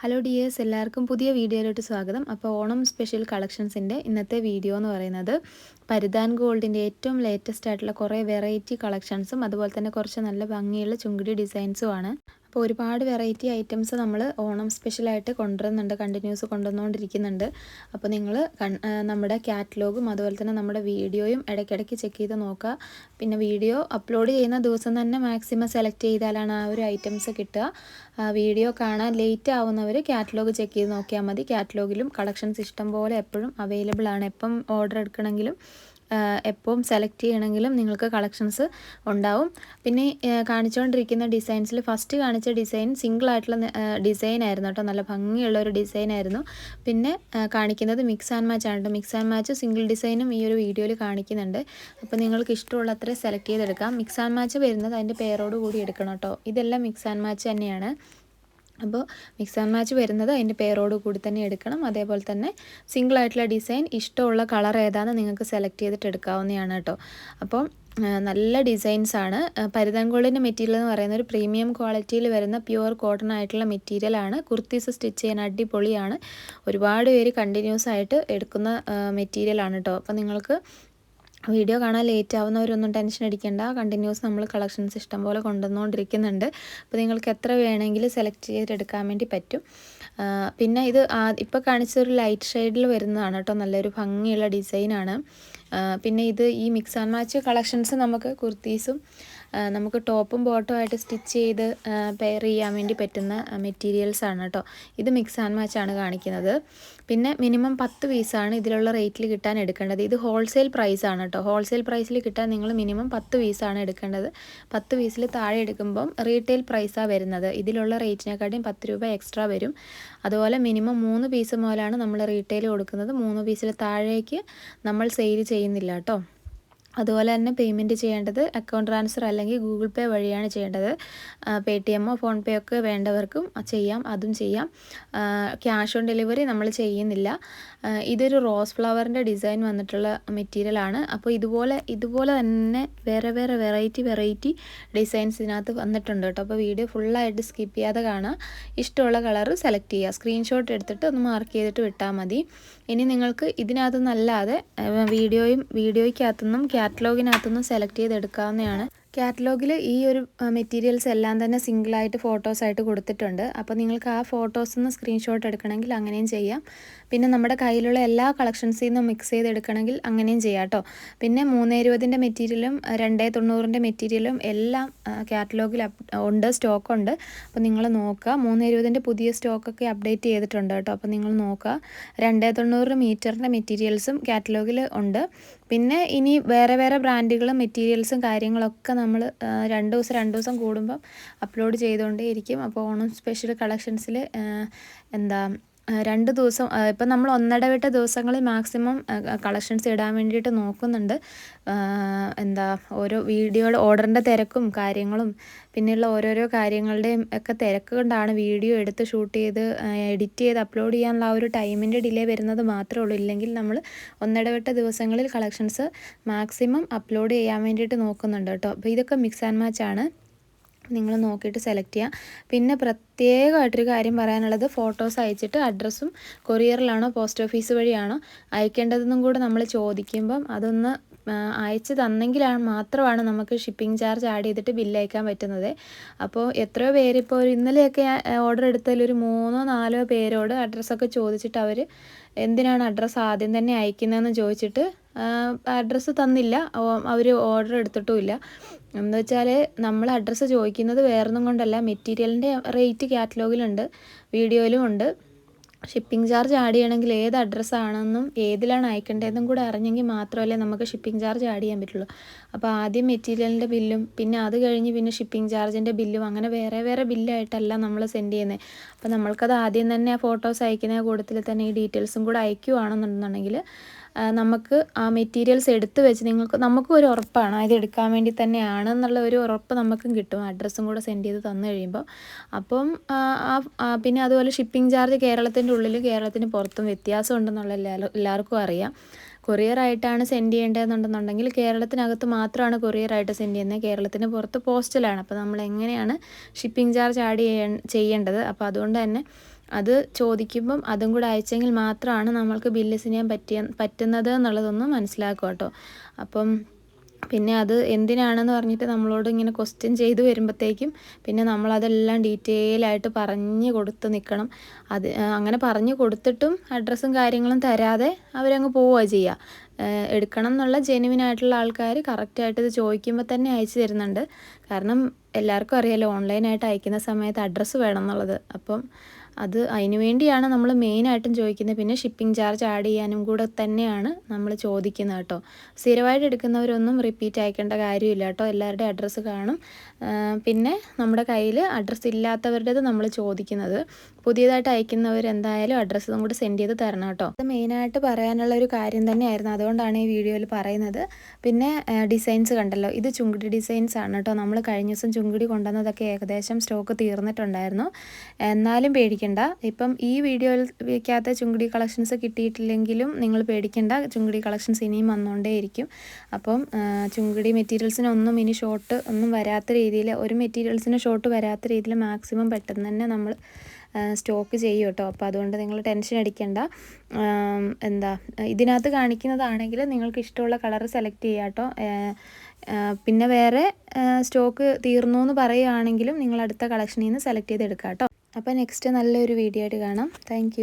Hello dears എല്ലാവർക്കും പുതിയ വീഡിയോയിലോട്ട് സ്വാഗതം. അപ്പോൾ ഓണം സ്പെഷ്യൽ കളക്ഷൻസിന്റെ ഇന്നത്തെ വീഡിയോ എന്ന് പറയുന്നത് പരിധാൻ ഗോൾഡിന്റെ ഏറ്റവും ലേറ്റസ്റ്റ് ആയിട്ടുള്ള കുറേ വെറൈറ്റി കളക്ഷൻസും അതുപോലെ തന്നെ കുറച്ച് നല്ല ഭംഗിയുള്ള ചുങ്കിടി ഡിസൈൻസും ആണ്. അപ്പോൾ ഒരുപാട് വെറൈറ്റി ഐറ്റംസ് നമ്മൾ ഓണം സ്പെഷ്യലായിട്ട് കൊണ്ടുവരുന്നുണ്ട് കണ്ടിന്യൂസ് കൊണ്ടുവന്നുകൊണ്ടിരിക്കുന്നുണ്ട്. അപ്പോൾ നിങ്ങൾ നമ്മുടെ കാറ്റലോഗും അതുപോലെ തന്നെ നമ്മുടെ വീഡിയോയും ഇടയ്ക്കിടയ്ക്ക് ചെക്ക് ചെയ്ത് നോക്കുക. പിന്നെ വീഡിയോ അപ്ലോഡ് ചെയ്യുന്ന ദിവസം തന്നെ മാക്സിമം സെലക്ട് ചെയ്താലാണ് ആ ഒരു ഐറ്റംസ് കിട്ടുക. വീഡിയോ കാണാൻ ലേറ്റ് ആവുന്നവർ കാറ്റലോഗ് ചെക്ക് ചെയ്ത് നോക്കിയാൽ മതി. കാറ്റലോഗിലും കളക്ഷൻസ് ഇഷ്ടം പോലെ എപ്പോഴും അവൈലബിൾ ആണ്. എപ്പം ഓർഡർ എടുക്കണമെങ്കിലും എപ്പോഴും സെലക്ട് ചെയ്യണമെങ്കിലും നിങ്ങൾക്ക് കളക്ഷൻസ് ഉണ്ടാവും. പിന്നെ കാണിച്ചുകൊണ്ടിരിക്കുന്ന ഡിസൈൻസിൽ ഫസ്റ്റ് കാണിച്ച ഡിസൈൻ സിംഗിൾ ആയിട്ടുള്ള ഡിസൈൻ ആയിരുന്നു കേട്ടോ. നല്ല ഭംഗിയുള്ള ഒരു ഡിസൈൻ ആയിരുന്നു. പിന്നെ കാണിക്കുന്നത് മിക്സ് ആൻഡ് മാച്ച് ആണ് മിക്സ് ആൻഡ് മാച്ച് സിംഗിൾ ഡിസൈനും ഈ ഒരു വീഡിയോയിൽ കാണിക്കുന്നുണ്ട്. അപ്പോൾ നിങ്ങൾക്ക് ഇഷ്ടമുള്ള അത്ര സെലക്ട് ചെയ്തെടുക്കാം. മിക്സ് ആൻഡ് മാച്ച് വരുന്നത് അതിന്റെ പേരോട് കൂടി എടുക്കണം കേട്ടോ. ഇതെല്ലാം മിക്സ് ആൻഡ് മാച്ച് തന്നെയാണ്. അപ്പോൾ മിക്സ് ആൻഡ് മാച്ച് വരുന്നത് അതിന്റെ പേരോട് കൂടി തന്നെ എടുക്കണം. അതേപോലെ തന്നെ സിംഗിൾ ആയിട്ടുള്ള ഡിസൈൻ ഇഷ്ടമുള്ള കളർ ഏതാണെന്ന് നിങ്ങൾക്ക് സെലക്ട് ചെയ്തിട്ട് എടുക്കാവുന്നതാണ് കേട്ടോ. അപ്പോൾ നല്ല ഡിസൈൻസ് ആണ്. പരിതൻകോളിന്റെ മെറ്റീരിയൽ എന്ന് പറയുന്ന ഒരു പ്രീമിയം ക്വാളിറ്റിയിൽ വരുന്ന പ്യുവർ കോട്ടൺ ആയിട്ടുള്ള മെറ്റീരിയലാണ് കുർത്തീസ് സ്റ്റിച്ച് ചെയ്യാൻ അടിപൊളിയാണ്. ഒരുപാട് പേര് കണ്ടിന്യൂസ് ആയിട്ട് എടുക്കുന്ന മെറ്റീരിയലാണ് കേട്ടോ. അപ്പോൾ നിങ്ങൾക്ക് വീഡിയോ കാണാൻ ലേറ്റ് ആവുന്നവരൊന്നും ടെൻഷൻ അടിക്കേണ്ട. കണ്ടിന്യൂസ് നമ്മൾ കളക്ഷൻസ് ഇഷ്ടം പോലെ കൊണ്ടുവന്നുകൊണ്ടിരിക്കുന്നുണ്ട്. അപ്പോൾ നിങ്ങൾക്ക് എത്ര വേണമെങ്കിലും സെലക്ട് ചെയ്തെടുക്കാൻ വേണ്ടി പറ്റും. പിന്നെ ഇത് ഇപ്പോൾ കാണിച്ചൊരു ലൈറ്റ് ഷെയ്ഡിൽ വരുന്നതാണ് കേട്ടോ. നല്ലൊരു ഭംഗിയുള്ള ഡിസൈനാണ് പിന്നെ ഇത് ഈ മിക്സ് ആൻഡ് മാച്ച് കളക്ഷൻസ് നമുക്ക് കുർത്തീസും നമുക്ക് ടോപ്പും ബോട്ടും ആയിട്ട് സ്റ്റിച്ച് ചെയ്ത് പെയർ ചെയ്യാൻ വേണ്ടി പറ്റുന്ന മെറ്റീരിയൽസ് ആണ് കേട്ടോ ഇത് മിക്സ് ആൻഡ് മാച്ച് ആണ് കാണിക്കുന്നത്. പിന്നെ മിനിമം പത്ത് പീസാണ് ഇതിലുള്ള റേറ്റിൽ കിട്ടാൻ എടുക്കേണ്ടത്. ഇത് ഹോൾസെയിൽ പ്രൈസ് ആണ് കേട്ടോ ഹോൾസെയിൽ പ്രൈസിൽ കിട്ടാൻ നിങ്ങൾ മിനിമം പത്ത് പീസാണ് എടുക്കേണ്ടത്. പത്ത് പീസിൽ താഴെ എടുക്കുമ്പം റീറ്റെയിൽ പ്രൈസാണ് വരുന്നത്. ഇതിലുള്ള റേറ്റിനെക്കാട്ടിയും പത്ത് രൂപ എക്സ്ട്രാ വരും. അതുപോലെ മിനിമം മൂന്ന് പീസ് മുതലാണ് നമ്മൾ റീറ്റെയിൽ കൊടുക്കുന്നത്. മൂന്ന് പീസിൽ താഴേക്ക് നമ്മൾ സെയിൽ ചെയ്യുന്നില്ല കേട്ടോ അതുപോലെ തന്നെ പേയ്മെന്റ് ചെയ്യേണ്ടത് അക്കൗണ്ട് ട്രാൻസ്ഫർ അല്ലെങ്കിൽ ഗൂഗിൾ പേ വഴിയാണ് ചെയ്യേണ്ടത്. പേ ടി എമ്മോ ഫോൺ പേ ഒക്കെ വേണ്ടവർക്കും ചെയ്യാം അതും ചെയ്യാം. ക്യാഷ് ഓൺ ഡെലിവറി നമ്മൾ ചെയ്യുന്നില്ല. ഇതൊരു റോസ് ഫ്ലവറിന്റെ ഡിസൈൻ വന്നിട്ടുള്ള മെറ്റീരിയലാണ് അപ്പോൾ ഇതുപോലെ ഇതുപോലെ തന്നെ വേറെ വേറെ വെറൈറ്റി വെറൈറ്റി ഡിസൈൻസ് ഇതിനകത്ത് വന്നിട്ടുണ്ട് കേട്ടോ. അപ്പോൾ വീഡിയോ ഫുള്ളായിട്ട് സ്കിപ്പ് ചെയ്യാതെ കാണാം ഇഷ്ടമുള്ള കളർ സെലക്ട് ചെയ്യുക. സ്ക്രീൻഷോട്ട് എടുത്തിട്ട് ഒന്ന് മാർക്ക് ചെയ്തിട്ട് വിട്ടാൽ മതി. ഇനി നിങ്ങൾക്ക് ഇതിനകത്തുനിന്നല്ലാതെ വീഡിയോയും വീഡിയോയ്ക്കകത്തുനിന്നും കാറ്റലോഗിനകത്തുനിന്നും സെലക്ട് ചെയ്തെടുക്കാവുന്നതാണ്. കാറ്റലോഗിൽ ഈ ഒരു മെറ്റീരിയൽസ് എല്ലാം തന്നെ സിംഗിളായിട്ട് ഫോട്ടോസായിട്ട് കൊടുത്തിട്ടുണ്ട്. അപ്പോൾ നിങ്ങൾക്ക് ആ ഫോട്ടോസ് നിന്ന് സ്ക്രീൻഷോട്ട് എടുക്കണമെങ്കിൽ അങ്ങനെയും ചെയ്യാം. പിന്നെ നമ്മുടെ കയ്യിലുള്ള എല്ലാ കളക്ഷൻസിൽ നിന്നും മിക്സ് ചെയ്തെടുക്കണമെങ്കിൽ അങ്ങനെയും ചെയ്യാം കേട്ടോ. പിന്നെ മൂന്ന് ഇരുപതിന്റെ മെറ്റീരിയലും രണ്ടേ തൊണ്ണൂറിന്റെ മെറ്റീരിയലും എല്ലാം കാറ്റലോഗിൽ ഉണ്ട് സ്റ്റോക്കുണ്ട് അപ്പോൾ നിങ്ങൾ നോക്കുക. മൂന്ന് ഇരുപതിന്റെ പുതിയ സ്റ്റോക്കൊക്കെ അപ്ഡേറ്റ് ചെയ്തിട്ടുണ്ട് കേട്ടോ. അപ്പോൾ നിങ്ങൾ നോക്കുക. രണ്ടേ തൊണ്ണൂറ് മീറ്ററിന്റെ മെറ്റീരിയൽസും കാറ്റലോഗിൽ ഉണ്ട്. പിന്നെ ഇനി വേറെ വേറെ ബ്രാൻഡുകളും മെറ്റീരിയൽസും കാര്യങ്ങളൊക്കെ നമ്മൾ രണ്ട് ദിവസം രണ്ട് ദിവസം കൂടുമ്പം അപ്ലോഡ് ചെയ്തുകൊണ്ടേയിരിക്കും. അപ്പോൾ ഓണം സ്പെഷ്യൽ കളക്ഷൻസിൽ എന്താ രണ്ട് ദിവസം ഇപ്പം നമ്മൾ ഒന്നിടവിട്ട ദിവസങ്ങളിൽ മാക്സിമം കളക്ഷൻസ് ഇടാൻ വേണ്ടിയിട്ട് നോക്കുന്നുണ്ട്. എന്താ ഓരോ വീഡിയോയുടെ ഓർഡറിന്റെ തിരക്കും കാര്യങ്ങളും പിന്നെയുള്ള ഓരോരോ കാര്യങ്ങളുടെയും ഒക്കെ തിരക്ക് കൊണ്ടാണ് വീഡിയോ എടുത്ത് ഷൂട്ട് ചെയ്ത് എഡിറ്റ് ചെയ്ത് അപ്ലോഡ് ചെയ്യാനുള്ള ആ ഒരു ടൈമിന്റെ ഡിലേ വരുന്നത് മാത്രമേ ഉള്ളൂ. ഇല്ലെങ്കിൽ നമ്മൾ ഒന്നിടവിട്ട ദിവസങ്ങളിൽ കളക്ഷൻസ് മാക്സിമം അപ്ലോഡ് ചെയ്യാൻ വേണ്ടിയിട്ട് നോക്കുന്നുണ്ട് കേട്ടോ. അപ്പോൾ ഇതൊക്കെ മിക്സ് ആൻഡ് മാച്ച് ആണ്. നിങ്ങൾ നോക്കിയിട്ട് സെലക്ട് ചെയ്യുക പിന്നെ പ്രത്യേകമായിട്ടൊരു കാര്യം പറയാനുള്ളത് ഫോട്ടോസ് അയച്ചിട്ട് അഡ്രസ്സും കൊറിയറിലാണോ പോസ്റ്റ് ഓഫീസ് വഴിയാണോ അയക്കേണ്ടതെന്നും കൂടെ നമ്മൾ ചോദിക്കുമ്പം അതൊന്ന് അയച്ച് തന്നെങ്കിലാണ് മാത്രമാണ് നമുക്ക് ഷിപ്പിംഗ് ചാർജ് ആഡ് ചെയ്തിട്ട് ബില്ല് അയക്കാൻ പറ്റുന്നത്. അപ്പോൾ എത്രയോ പേര് ഇപ്പോൾ ഇന്നലെയൊക്കെ ഓർഡർ എടുത്തതിൽ ഒരു മൂന്നോ നാലോ പേരോട് അഡ്രസ്സൊക്കെ ചോദിച്ചിട്ട് അവർ എന്തിനാണ് അഡ്രസ്സ് ആദ്യം തന്നെ അയക്കുന്നതെന്ന് ചോദിച്ചിട്ട് അഡ്രസ്സ് തന്നില്ല. അവർ ഓർഡർ എടുത്തിട്ടുമില്ല എന്ന് വെച്ചാൽ നമ്മൾ അഡ്രസ്സ് ചോദിക്കുന്നത് വേറൊന്നും കൊണ്ടല്ല. മെറ്റീരിയലിന്റെ റേറ്റ് കാറ്റലോഗിലുണ്ട് വീഡിയോയിലും ഉണ്ട്. ഷിപ്പിംഗ് ചാർജ് ആഡ് ചെയ്യണമെങ്കിൽ ഏത് അഡ്രസ്സാണെന്നും ഏതിലാണ് അയക്കേണ്ടതെന്നും കൂടെ അറിഞ്ഞെങ്കിൽ മാത്രമല്ലേ നമുക്ക് ഷിപ്പിംഗ് ചാർജ് ആഡ് ചെയ്യാൻ പറ്റുള്ളൂ. അപ്പോൾ ആദ്യം മെറ്റീരിയലിന്റെ ബില്ലും പിന്നെ അത് കഴിഞ്ഞ് പിന്നെ ഷിപ്പിംഗ് ചാർജിന്റെ ബില്ലും അങ്ങനെ വേറെ വേറെ ബില്ലായിട്ടല്ല നമ്മൾ സെൻഡ് ചെയ്യുന്നത് അപ്പോൾ നമ്മൾക്കത് ആദ്യം തന്നെ ഫോട്ടോസ് അയക്കുന്ന കൂട്ടത്തിൽ തന്നെ ഈ ഡീറ്റെയിൽസും കൂടെ അയക്കുകയാണെന്നുണ്ടെങ്കിൽ നമുക്ക് ആ മെറ്റീരിയൽസ് എടുത്തു വെച്ച് നിങ്ങൾക്ക് നമുക്കും ഒരു ഉറപ്പാണ്. ഇത് എടുക്കാൻ വേണ്ടി തന്നെയാണ് എന്നുള്ള ഒരു ഉറപ്പ് നമുക്കും കിട്ടും. അഡ്രസ്സും കൂടെ സെൻഡ് ചെയ്ത് തന്നു കഴിയുമ്പോൾ അപ്പം പിന്നെ അതുപോലെ ഷിപ്പിംഗ് ചാർജ് കേരളത്തിന്റെ ഉള്ളിലും കേരളത്തിന് പുറത്തും വ്യത്യാസം ഉണ്ടെന്നുള്ള എല്ലാവർക്കും അറിയാം. കൊറിയറായിട്ടാണ് സെൻഡ് ചെയ്യേണ്ടതെന്നുണ്ടെന്നുണ്ടെങ്കിൽ കേരളത്തിനകത്ത് മാത്രമാണ് കൊറിയറായിട്ട് സെൻഡ് ചെയ്യുന്നത്. കേരളത്തിന് പുറത്ത് പോസ്റ്റലാണ് അപ്പോൾ നമ്മൾ എങ്ങനെയാണ് ഷിപ്പിംഗ് ചാർജ് ആഡ് ചെയ്യേണ്ടത്? അപ്പോൾ അതുകൊണ്ട് തന്നെ അത് ചോദിക്കുമ്പം അതും കൂടെ അയച്ചെങ്കിൽ മാത്രമാണ് നമ്മൾക്ക് ബില്ല് ചെയ്യാൻ പറ്റിയ പറ്റുന്നത് എന്നുള്ളതൊന്ന് മനസ്സിലാക്കുക കേട്ടോ. അപ്പം പിന്നെ അത് എന്തിനാണെന്ന് പറഞ്ഞിട്ട് നമ്മളോട് ഇങ്ങനെ ക്വസ്റ്റ്യൻ ചെയ്തു വരുമ്പോഴത്തേക്കും പിന്നെ നമ്മളതെല്ലാം ഡീറ്റെയിൽ ആയിട്ട് പറഞ്ഞു കൊടുത്ത് നിൽക്കണം അത് അങ്ങനെ പറഞ്ഞു കൊടുത്തിട്ടും അഡ്രസ്സും കാര്യങ്ങളും തരാതെ അവരങ്ങ് പോവുക ചെയ്യുക എടുക്കണം എന്നുള്ള ജെനുവിൻ ആയിട്ടുള്ള ആൾക്കാർ കറക്റ്റായിട്ട് ഇത് ചോദിക്കുമ്പോൾ തന്നെ അയച്ചു തരുന്നുണ്ട്. കാരണം എല്ലാവർക്കും അറിയാലോ ഓൺലൈനായിട്ട് അയക്കുന്ന സമയത്ത് അഡ്രസ്സ് വേണം എന്നുള്ളത്. അപ്പം അത് അതിനു വേണ്ടിയാണ് നമ്മൾ മെയിനായിട്ടും ചോദിക്കുന്നത്. പിന്നെ ഷിപ്പിംഗ് ചാർജ് ആഡ് ചെയ്യാനും കൂടെ തന്നെയാണ് നമ്മൾ ചോദിക്കുന്നത് കേട്ടോ. സ്ഥിരമായിട്ട് എടുക്കുന്നവരൊന്നും റിപ്പീറ്റ് അയക്കേണ്ട കാര്യമില്ല കേട്ടോ. എല്ലാവരുടെയും അഡ്രസ്സ് കാണും. പിന്നെ നമ്മുടെ കയ്യിൽ അഡ്രസ്സ് ഇല്ലാത്തവരുടേത് നമ്മൾ ചോദിക്കുന്നത്. പുതിയതായിട്ട് അയക്കുന്നവർ എന്തായാലും അഡ്രസ്സും കൂടെ സെൻഡ് ചെയ്ത് തരണം കേട്ടോ. അത് മെയിനായിട്ട് പറയാനുള്ള ഒരു കാര്യം തന്നെയായിരുന്നു. അതുകൊണ്ടാണ് ഈ വീഡിയോയിൽ പറയുന്നത്. പിന്നെ ഡിസൈൻസ് കണ്ടല്ലോ. ഇത് ചുങ്കിടി ഡിസൈൻസ് ആണ് കേട്ടോ. നമ്മൾ കഴിഞ്ഞ ദിവസം ചുങ്കിടി കൊണ്ടുവന്നതൊക്കെ ഏകദേശം സ്റ്റോക്ക് തീർന്നിട്ടുണ്ടായിരുന്നു. എന്നാലും പേടിക്കണ്ട. ഇപ്പം ഈ വീഡിയോയിൽ വയ്ക്കാത്ത ചുങ്കിടി കളക്ഷൻസ് കിട്ടിയിട്ടില്ലെങ്കിലും നിങ്ങൾ പേടിക്കണ്ട. ചുങ്കിടി കളക്ഷൻസ് ഇനിയും വന്നുകൊണ്ടേയിരിക്കും അപ്പം ചുങ്കിടി മെറ്റീരിയൽസിനൊന്നും ഇനി ഷോർട്ട് ഒന്നും വരാത്ത രീതിയിൽ ഒരു മെറ്റീരിയൽസിന് ഷോർട്ട് വരാത്ത രീതിയിൽ മാക്സിമം പെട്ടെന്ന് തന്നെ നമ്മൾ സ്റ്റോക്ക് ചെയ്യും കേട്ടോ. അപ്പോൾ അതുകൊണ്ട് നിങ്ങൾ ടെൻഷൻ അടിക്കേണ്ട. എന്താ ഇതിനകത്ത് കാണിക്കുന്നതാണെങ്കിൽ നിങ്ങൾക്ക് ഇഷ്ടമുള്ള കളർ സെലക്ട് ചെയ്യാം കേട്ടോ. പിന്നെ വേറെ സ്റ്റോക്ക് തീർന്നു എന്ന് പറയുകയാണെങ്കിലും നിങ്ങൾ അടുത്ത കളക്ഷനിൽ നിന്ന് സെലക്ട് ചെയ്ത് എടുക്കാം കേട്ടോ. അപ്പോൾ നെക്സ്റ്റ് നല്ലൊരു വീഡിയോ ആയിട്ട് കാണാം. താങ്ക്